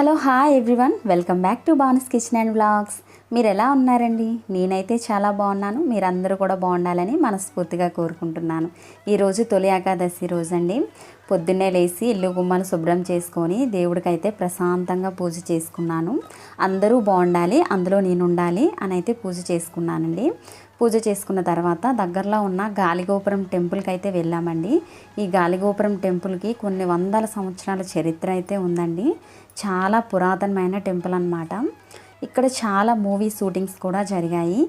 Hello hi everyone. Welcome back to Banas kitchen and vlogs. మీరు ఎలా ఉన్నారండి? నేనైతే చాలా బాగున్నాను. మీరందరూ కూడా బాగుండాలని మనస్ఫూర్తిగా కోరుకుంటున్నాను. ఈరోజు తొలి ఏకాదశి రోజు అండి పొద్దున్నే లేచి ఇల్లు గుమ్మలు శుభ్రం చేసుకొని దేవుడికైతే ప్రశాంతంగా పూజ చేసుకున్నాను. అందరూ బాగుండాలి అందులో నేను ఉండాలి అని అయితే పూజ చేసుకున్నానండి. పూజ చేసుకున్న తర్వాత దగ్గరలో ఉన్న గాలిగోపురం టెంపుల్కి అయితే వెళ్ళామండి. ఈ గాలిగోపురం టెంపుల్కి కొన్ని వందల సంవత్సరాల చరిత్ర అయితే ఉందండి. చాలా పురాతనమైన టెంపుల్ అన్నమాట. ఇక్కడ చాలా మూవీ షూటింగ్స్ కూడా జరిగాయి.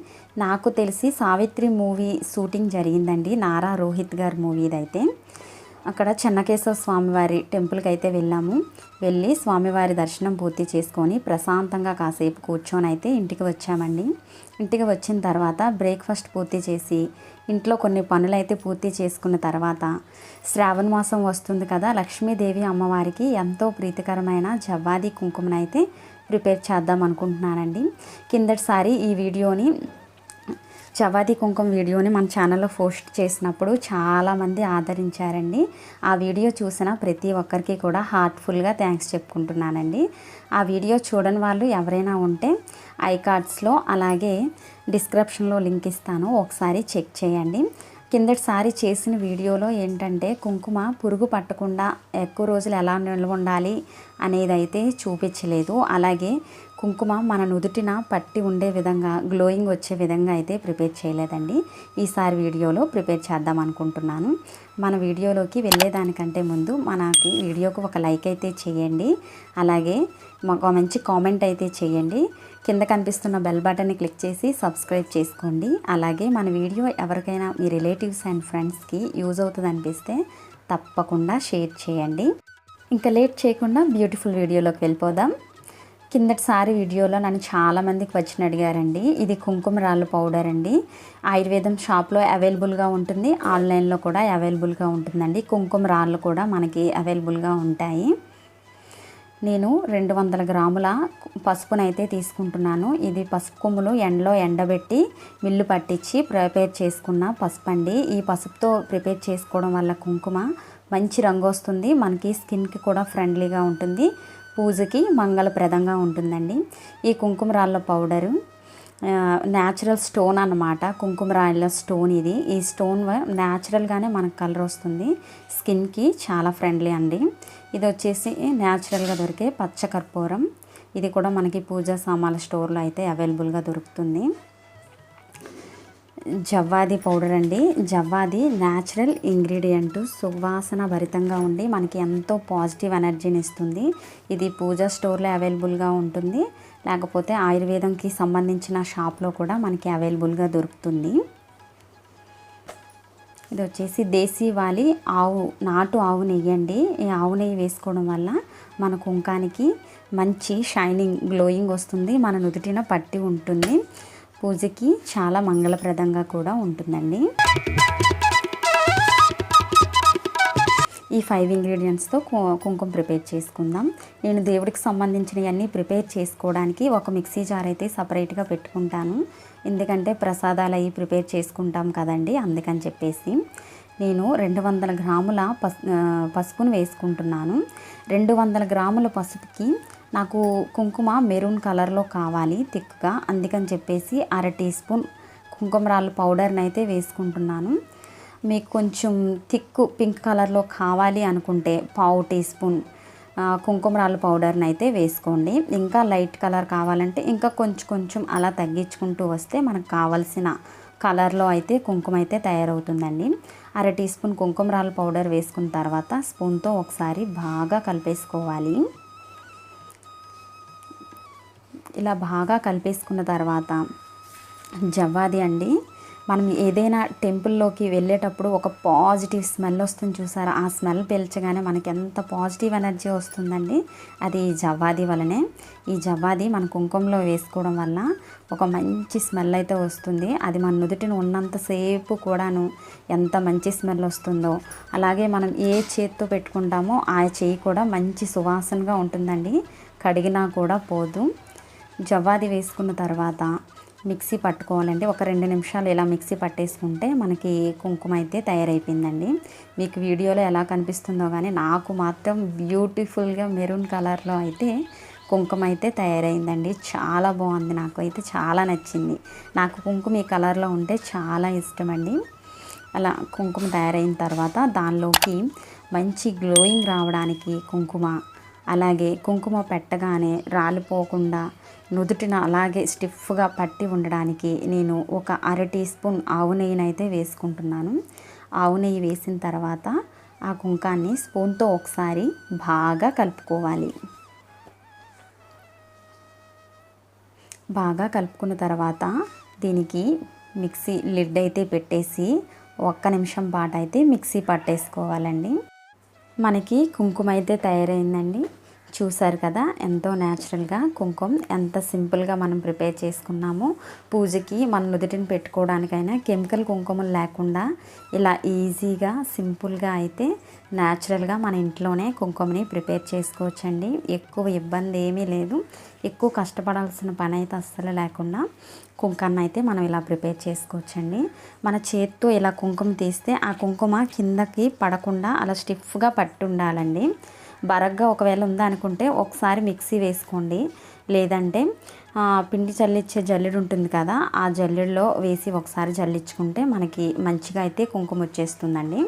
నాకు తెలిసి సావిత్రి మూవీ షూటింగ్ జరిగిందండి నారా రోహిత్ గారి మూవీది అయితే అక్కడ చెన్నకేశవ స్వామివారి టెంపుల్కి అయితే వెళ్ళాము. వెళ్ళి స్వామివారి దర్శనం పూర్తి చేసుకొని ప్రశాంతంగా కాసేపు కూర్చొని అయితే ఇంటికి వచ్చామండి. ఇంటికి వచ్చిన తర్వాత బ్రేక్ఫాస్ట్ పూర్తి చేసి ఇంట్లో కొన్ని పనులు అయితే పూర్తి చేసుకున్న తర్వాత శ్రావణ మాసం వస్తుంది కదా లక్ష్మీదేవి అమ్మవారికి ఎంతో ప్రీతికరమైన జవ్వాది కుంకుమనైతే ప్రిపేర్ చేద్దాం అనుకుంటున్నానండి. కిందటిసారి ఈ వీడియోని చవాతి కుంకుమ వీడియోని మన ఛానల్లో పోస్ట్ చేసినప్పుడు చాలామంది ఆదరించారండి. ఆ వీడియో చూసిన ప్రతి ఒక్కరికి కూడా హార్ట్ఫుల్గా థ్యాంక్స్ చెప్పుకుంటున్నానండి. ఆ వీడియో చూడని వాళ్ళు ఎవరైనా ఉంటే ఐ కార్డ్స్లో అలాగే డిస్క్రిప్షన్లో లింక్ ఇస్తాను. ఒకసారి చెక్ చేయండి. కిందటిసారి చేసిన వీడియోలో ఏంటంటే కుంకుమ పురుగు పట్టకుండా ఎక్కువ రోజులు ఎలా నిల్వ ఉండాలి అనేది అయితే చూపించలేదు. అలాగే కుంకుమ మన నుదుటిన పట్టి ఉండే విధంగా గ్లోయింగ్ వచ్చే విధంగా అయితే ప్రిపేర్ చేయలేదండి. ఈసారి వీడియోలో ప్రిపేర్ చేద్దాం అనుకుంటున్నాను. మన వీడియోలోకి వెళ్ళేదానికంటే ముందు మనకి వీడియోకు ఒక లైక్ అయితే చేయండి. అలాగే మాకు మంచి కామెంట్ అయితే చేయండి. కింద కనిపిస్తున్న బెల్ బటన్ని క్లిక్ చేసి సబ్స్క్రైబ్ చేసుకోండి. అలాగే మన వీడియో ఎవరికైనా మీ రిలేటివ్స్ అండ్ ఫ్రెండ్స్కి యూజ్ అవుతుంది అనిపిస్తే తప్పకుండా షేర్ చేయండి. ఇంకా లేట్ చేయకుండా బ్యూటిఫుల్ వీడియోలోకి వెళ్ళిపోదాం. కిందటిసారి వీడియోలో నన్ను చాలామందికి వచ్చిన అడిగారండి. ఇది కుంకుమ రాళ్ళ పౌడర్ అండి. ఆయుర్వేదం షాప్లో అవైలబుల్గా ఉంటుంది. ఆన్లైన్లో కూడా అవైలబుల్గా ఉంటుందండి. కుంకుమ రాళ్ళు కూడా మనకి అవైలబుల్గా ఉంటాయి. నేను రెండు వందల గ్రాముల పసుపునైతే తీసుకుంటున్నాను. ఇది పసుపు కొమ్ములు ఎండలో ఎండబెట్టి మిల్లు పట్టించి ప్రిపేర్ చేసుకున్న పసుపు అండి ఈ పసుపుతో ప్రిపేర్ చేసుకోవడం వల్ల కుంకుమ మంచి రంగు వస్తుంది. మనకి స్కిన్కి కూడా ఫ్రెండ్లీగా ఉంటుంది. పూజకి మంగళప్రదంగా ఉంటుందండి. ఈ కుంకుమ రాళ్ళ పౌడరు న్యాచురల్ స్టోన్ అన్నమాట. కుంకుమ స్టోన్ ఇది. ఈ స్టోన్ న్యాచురల్గానే మనకు కలర్ వస్తుంది. స్కిన్కి చాలా ఫ్రెండ్లీ అండి. ఇది వచ్చేసి న్యాచురల్గా దొరికే పచ్చకర్పూరం ఇది కూడా మనకి పూజా సామాన్ల స్టోర్లో అయితే అవైలబుల్గా దొరుకుతుంది. జవ్వాది పౌడర్ అండి. జవ్వాది న్యాచురల్ ఇంగ్రీడియంట్. సువాసన భరితంగా ఉండి మనకి ఎంతో పాజిటివ్ ఎనర్జీని ఇస్తుంది. ఇది పూజా స్టోర్లో అవైలబుల్గా ఉంటుంది. లేకపోతే ఆయుర్వేదంకి సంబంధించిన షాప్లో కూడా మనకి అవైలబుల్గా దొరుకుతుంది. ఇది వచ్చేసి దేశీ వాలి ఆవు నాటు ఆవు నెయ్యి అండి. ఈ ఆవు నెయ్యి వేసుకోవడం వల్ల మన కుంకానికి మంచి షైనింగ్ గ్లోయింగ్ వస్తుంది. మన నుదుటిన పట్టి ఉంటుంది. పూజకి చాలా మంగళప్రదంగా కూడా ఉంటుందండి. ఈ ఫైవ్ ఇంగ్రీడియంట్స్తో కుంకుమ ప్రిపేర్ చేసుకుందాం. నేను దేవుడికి సంబంధించినవన్నీ ప్రిపేర్ చేసుకోవడానికి ఒక మిక్సీ జార్ అయితే సపరేట్గా పెట్టుకుంటాను. ఎందుకంటే ప్రసాదాలు అవి ప్రిపేర్ చేసుకుంటాం కదండి అందుకని చెప్పేసి. నేను రెండు వందల గ్రాముల పసు పసుపును వేసుకుంటున్నాను. రెండు వందల గ్రాముల పసుపుకి నాకు కుంకుమ మెరూన్ కలర్లో కావాలి తిక్కుగా అందుకని చెప్పేసి అర టీ స్పూన్ కుంకుమరాళ్ళ పౌడర్ని అయితే వేసుకుంటున్నాను. మీకు కొంచెం థిక్ పింక్ కలర్లో కావాలి అనుకుంటే పావు టీ స్పూన్ కుంకుమరాళ్ళ పౌడర్ని అయితే వేసుకోండి. ఇంకా లైట్ కలర్ కావాలంటే ఇంకా కొంచెం కొంచెం అలా తగ్గించుకుంటూ వస్తే మనకు కావాల్సిన కలర్లో అయితే కుంకుమ అయితే తయారవుతుందండి. అర టీ స్పూన్ కుంకుమ రాళ్ళ పౌడర్ వేసుకున్న తర్వాత స్పూన్తో ఒకసారి బాగా కలిపేసుకోవాలి. ఇలా బాగా కలిపేసుకున్న తర్వాత జవ్వాది అండి. మనం ఏదైనా టెంపుల్లోకి వెళ్ళేటప్పుడు ఒక పాజిటివ్ స్మెల్ వస్తుంది చూసారా? ఆ స్మెల్ పీల్చగానే మనకి ఎంత పాజిటివ్ ఎనర్జీ వస్తుందండి? అది జవ్వాది వలనే. ఈ జవ్వాది మన కుంకుమలో వేసుకోవడం వల్ల ఒక మంచి స్మెల్ అయితే వస్తుంది. అది మన నుదుటిని ఉన్నంతసేపు కూడాను ఎంత మంచి స్మెల్ వస్తుందో అలాగే మనం ఏ చేత్తో పెట్టుకుంటామో ఆ చేయి కూడా మంచి సువాసనగా ఉంటుందండి. కడిగినా కూడా పోదు. జవ్వాది వేసుకున్న తర్వాత మిక్సీ పట్టుకోవాలండి. ఒక రెండు నిమిషాలు ఇలా మిక్సీ పట్టేసుకుంటే మనకి కుంకుమ అయితే తయారైపోయిందండి. మీకు వీడియోలో ఎలా కనిపిస్తుందో కానీ నాకు మాత్రం బ్యూటిఫుల్గా మెరూన్ కలర్లో అయితే కుంకుమ అయితే తయారైందండి. చాలా బాగుంది నాకు అయితే చాలా నచ్చింది. నాకు కుంకుమ ఈ కలర్లో ఉంటే చాలా ఇష్టం అండి అలా కుంకుమ తయారైన తర్వాత దానిలోకి మంచి గ్లోయింగ్ రావడానికి కుంకుమ అలాగే కుంకుమ పెట్టగానే రాలిపోకుండా నుదుటిన అలాగే స్టిఫ్గా పట్టి ఉండడానికి నేను ఒక అర టీ స్పూన్ ఆవు నెయ్యిని అయితే వేసుకుంటున్నాను. ఆవు నెయ్యి వేసిన తర్వాత ఆ కుంకాన్ని స్పూన్తో ఒకసారి బాగా కలుపుకోవాలి. బాగా కలుపుకున్న తర్వాత దీనికి మిక్సీ లిడ్ అయితే పెట్టేసి ఒక్క నిమిషం పాటు అయితే మిక్సీ పట్టేసుకోవాలండి. మనకి కుంకుమ అయితే తయారైందండి. చూసారు కదా ఎంతో న్యాచురల్గా కుంకుమ ఎంత సింపుల్గా మనం ప్రిపేర్ చేసుకున్నామో. పూజకి మన నుదుటిని పెట్టుకోవడానికైనా కెమికల్ కుంకుమలు లేకుండా ఇలా ఈజీగా సింపుల్గా అయితే న్యాచురల్గా మన ఇంట్లోనే కుంకుమని ప్రిపేర్ చేసుకోవచ్చండి. ఎక్కువ ఇబ్బంది ఏమీ లేదు. ఎక్కువ కష్టపడాల్సిన పని అయితే అస్సలు లేకుండా కుంకాన్ని అయితే మనం ఇలా ప్రిపేర్ చేసుకోవచ్చండి. మన చేత్తో ఇలా కుంకుమ తీస్తే ఆ కుంకుమ కిందకి పడకుండా అలా స్టిఫ్గా పట్టి ఉండాలండి బరగ్గా ఒకవేళ ఉందనుకుంటే ఒకసారి మిక్సీ వేసుకోండి. లేదంటే పిండి చల్లిచ్చే జల్లెడు ఉంటుంది కదా ఆ జల్లెడలో వేసి ఒకసారి జల్లించుకుంటే మనకి మంచిగా అయితే కుంకుమ వచ్చేస్తుందండి.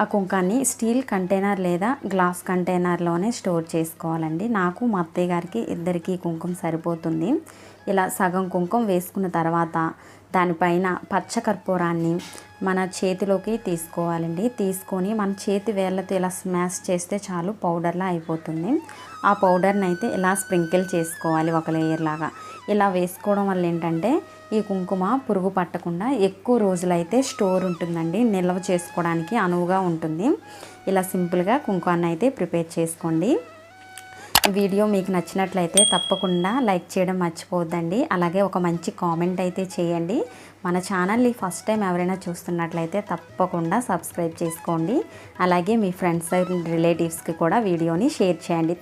ఆ కుంకాన్ని స్టీల్ కంటైనర్ లేదా గ్లాస్ కంటైనర్లోనే స్టోర్ చేసుకోవాలండి. నాకు మా అత్తయ్య గారికి ఇద్దరికి కుంకుమ సరిపోతుంది. ఇలా సగం కుంకుమ వేసుకున్న తర్వాత దానిపైన పచ్చకర్పూరాన్ని మన చేతిలోకి తీసుకోవాలండి. తీసుకొని మన చేతి వేళ్ళతో ఇలా స్మాష్ చేస్తే చాలు పౌడర్లా అయిపోతుంది. ఆ పౌడర్ని అయితే ఇలా స్ప్రింకిల్ చేసుకోవాలి ఒక లేయర్ లాగా ఇలా వేసుకోవడం వల్ల ఏంటంటే ఈ కుంకుమ పురుగు పట్టకుండా ఎక్కువ రోజులైతే స్టోర్ ఉంటుందండి నిల్వ చేసుకోవడానికి అనువుగా ఉంటుంది. ఇలా సింపుల్గా కుంకుమాన్ని అయితే ప్రిపేర్ చేసుకోండి. వీడియో మీకు నచ్చినట్లయితే తప్పకుండా లైక్ చేయడం మర్చిపోవద్దండి. అలాగే ఒక మంచి కామెంట్ అయితే చేయండి. మన ఛానల్ని ఫస్ట్ టైం ఎవరైనా చూస్తున్నట్లయితే తప్పకుండా సబ్స్క్రైబ్ చేసుకోండి. అలాగే మీ ఫ్రెండ్స్ రిలేటివ్స్కి కూడా వీడియోని షేర్ చేయండి.